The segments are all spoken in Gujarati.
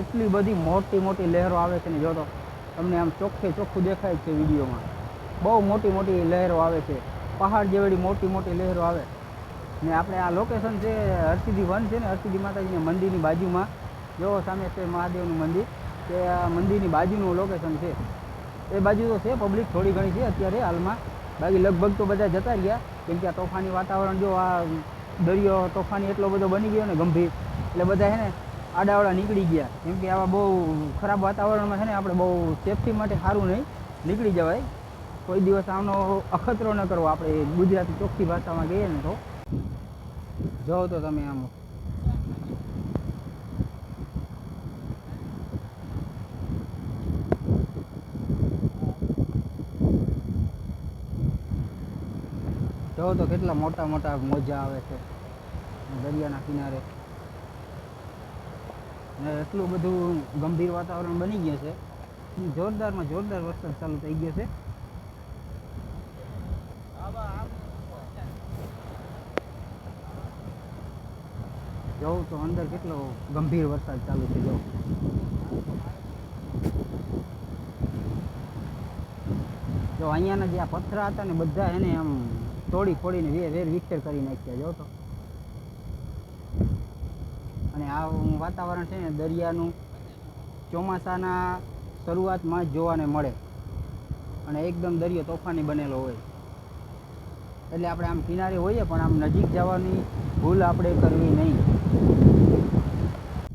એટલી બધી મોટી મોટી લહેરો આવે છે ને જો તો તમને આમ ચોખ્ખે ચોખ્ખું દેખાય છે વિડીયોમાં. બહુ મોટી મોટી લહેરો આવે છે. પહાડ જેવડી મોટી મોટી લહેરો આવે. ને આપણે આ લોકેશન છે હરસિદ્ધિ વન છે ને, હરસિદ્ધિ માતાજીના મંદિરની બાજુમાં. જો સામે છે મહાદેવનું મંદિર. તે આ મંદિરની બાજુનું લોકેશન છે. એ બાજુ તો છે પબ્લિક થોડી ઘણી છે અત્યારે હાલમાં. બાકી લગભગ તો બધા જતા રહ્યા. કેમ કે આ તોફાની વાતાવરણ જો આ દરિયો તોફાની એટલો બધો બની ગયો ને ગંભીર. એટલે બધા છે ને આડાવડા નીકળી ગયા. કેમ કે આવા બહુ ખરાબ વાતાવરણમાં છે ને આપણે બહુ સેફટી માટે સારું નહીં. નીકળી જવાય. કોઈ દિવસ આનો અખતરો ન કરવો. આપણે ગુજરાતી ચોખ્ખી ભાષામાં કહીએ ને તો. જાઓ તો તમે આમ. જો તો કેટલા મોટા મોટા મોજા આવે છે. દરિયાના કિનારે. એટલું બધું ગંભીર વાતાવરણ બની ગયું છે. જોરદારમાં જોરદાર વરસાદ ચાલુ થઈ ગયો છે. જોઉં તો અંદર કેટલો ગંભીર વરસાદ ચાલુ છે જો જો અહીંયાના જે આ પથરા હતા ને બધા એને આમ તોડી ફોડીને વેર વેર વિખેર કરી નાખ્યા જો તો. અને આ વાતાવરણ છે ને દરિયાનું ચોમાસાના શરૂઆતમાં જ જોવાને મળે. અને એકદમ દરિયો તોફાની બનેલો હોય. એટલે આપણે આમ કિનારે હોઈએ પણ આમ નજીક જવાની ભૂલ આપણે કરવી નહીં.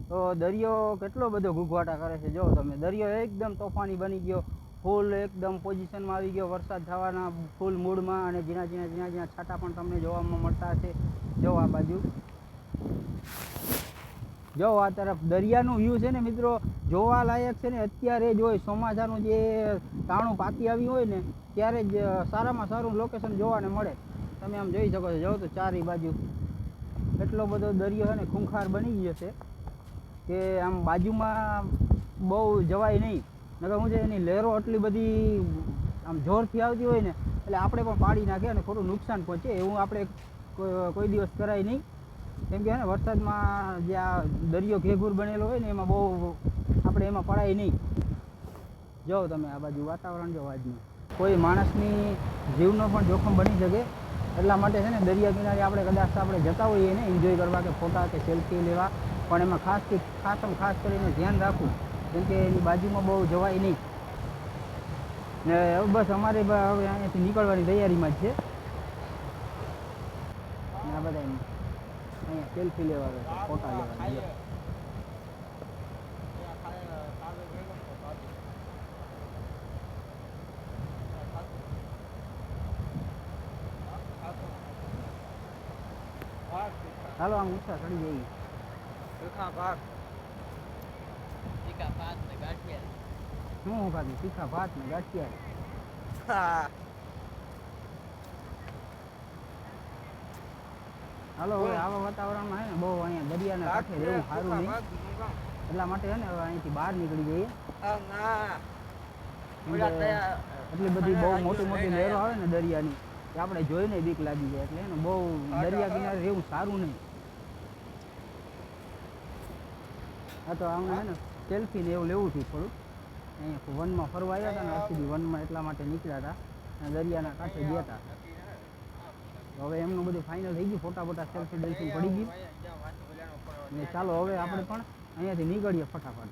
તો દરિયો કેટલો બધો ઘૂઘવાટા કરે છે. જો તમે દરિયો એકદમ તોફાની બની ગયો. ફૂલ એકદમ પોઝિશનમાં આવી ગયો. વરસાદ થવાના ફૂલ મૂડમાં અને ઝીણા ઝીણા ઝીણા ઝીણા છાંટા પણ તમને જોવામાં મળતા હશે. જો આ બાજુ. જો, આ તરફ દરિયાનું વ્યૂ છે ને મિત્રો, જોવા લાયક છે ને, અત્યારે જ હોય ચોમાસાનું જે તાણું પાકી આવ્યું હોય ને, ત્યારે જ સારામાં સારું લોકેશન જોવાને મળે. તમે આમ જોઈ શકો છો, જો તો ચારે બાજુ એટલો બધો દરિયો છે ને, ખૂંખાર બની ગયો છે કે આમ બાજુમાં બહુ જવાય નહીં. નકર શું છે, એની લહેરો એટલી બધી આમ જોરથી આવતી હોય ને, એટલે આપણે પણ પાડી નાખે અને ખોટું નુકસાન પહોંચે, એવું આપણે કોઈ દિવસ કરાય નહીં. કેમ કે વરસાદમાં જે આ દરિયો ઘેઘૂર બનેલો હોય ને એમાં બહુ આપણે એમાં પડાય નહીં. જો તમે આ બાજુ વાતાવરણ જો આજનું. કોઈ માણસની જીવનો પણ જોખમ બની શકે એટલા માટે છે ને દરિયા કિનારે આપણે કદાચ આપણે જતા હોઈએ ને એન્જોય કરવા કે ફોટા કે સેલ્ફી લેવા. પણ એમાં ખાસ કે ખાસમ ખાસ કરીને ધ્યાન રાખવું. કેમ કે એની બાજુમાં બહુ જવાય નહીં. ને બસ અમારે હવે અહીંયાથી નીકળવાની તૈયારીમાં જ છે. આ બધા અહીંયા સેલ્ફી લેવા આવે છે ફોટા લેવા. ચાલો આમ ઊંચા ચડી જઈએ. શું ભાગ તીખા ભાત ને ગાંઠિયા. હાલો હવે આવા વાતાવરણમાં હે ને બહુ અહીંયા દરિયાના કાંઠે રહેવું સારું નહીં. એટલા માટે છે ને હવે અહીંથી બહાર નીકળી જઈએ. એટલી બધી બહુ મોટી મોટી લહેરો આવે ને દરિયાની કે આપણે જોઈને બીક લાગી જાય. એટલે એને બહુ દરિયા કિનારે રહેવું સારું નહીં. હા તો આમને હે ને સેલ્ફી ને એવું લેવું થયું થોડું. અહીંયા વનમાં ફરવા આવ્યા હતા ને આખી વનમાં એટલા માટે નીકળ્યા હતા. દરિયાના કાંઠે ગયા હતા. હવે એમનું બધું ફાઇનલ થઈ ગયું. ફોટા ફોટા સેલ્ફી બેલ્ફી પડી ગયું. ને ચાલો, હવે આપણે પણ અહીંયાથી નીકળીએ ફટાફટ.